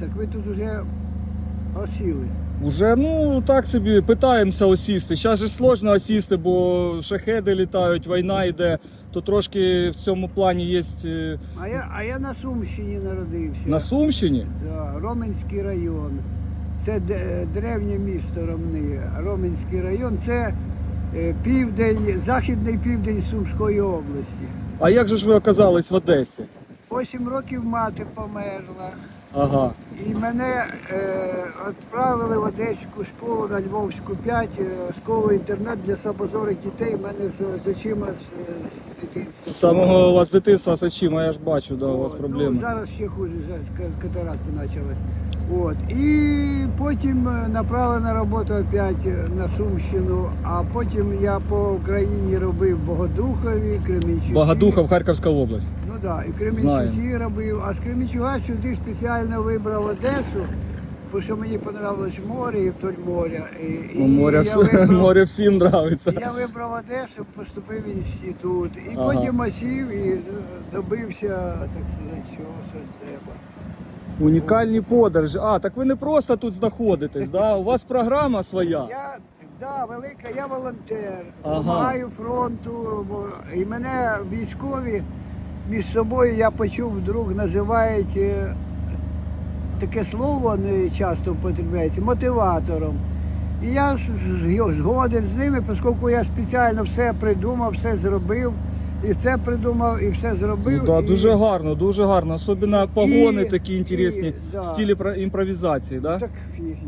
Так ви тут вже осіли. Уже ну так собі питаємося осісти. Зараз же сложно осісти, бо шахеди літають, війна йде, то трошки в цьому плані є е, А я, а я на Сумщині народився. на Сумщині. Да, Роменський район. Це древнє місто Ромни. Роменський район це е, південь, західний південь Сумської області. А як же ж ви оказались в Одесі? Восім років мати померла. Ага. І мене е, відправили в Одеську школу на Львовську 5, е, школу інтернат для слабозорих дітей. У мене з, з очима з, з дитинства. З самого у вас дитинства з очима, я ж бачу, да, у вас проблеми. Ну, зараз ще хуже, зараз ка- катаракта почалась. От. І потім е, направили на роботу опять на Сумщину, а потім я по Україні робив Богодухові, Кременчуці. Богодухов, Харківська область. Ну так, да, і Кременчуці робив, а з Кременчуга сюди спеціально вибрав Одесу, бо що мені подобалось море і вдоль моря. І, і море, я вибрав- море всім нравиться. я вибрав Одесу, поступив в інститут. І Ага. потім осів і е, добився, так сказати, чого що треба. Унікальні подорожі. А, так ви не просто тут знаходитесь, да? у вас програма своя. Я да, велика, я волонтер, Ага. допомагаю фронту. І мене військові між собою я почув, вдруг називають е, таке слово не часто употребляється мотиватором. І я з- з- згоден з ними, оскільки я спеціально все придумав, все зробив. І це придумав, і все зробив. Ну, да, і... Дуже гарно, дуже гарно. Особливо погони І- такі інтересні і, да. в стилі про- імпровізації. Да? Так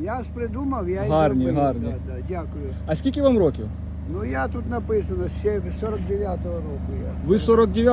я ж придумав, я і Гарні, зробив. гарні. Да, да, дякую. А скільки вам років? Ну я тут написано ще 49-го року. Я. Ви 49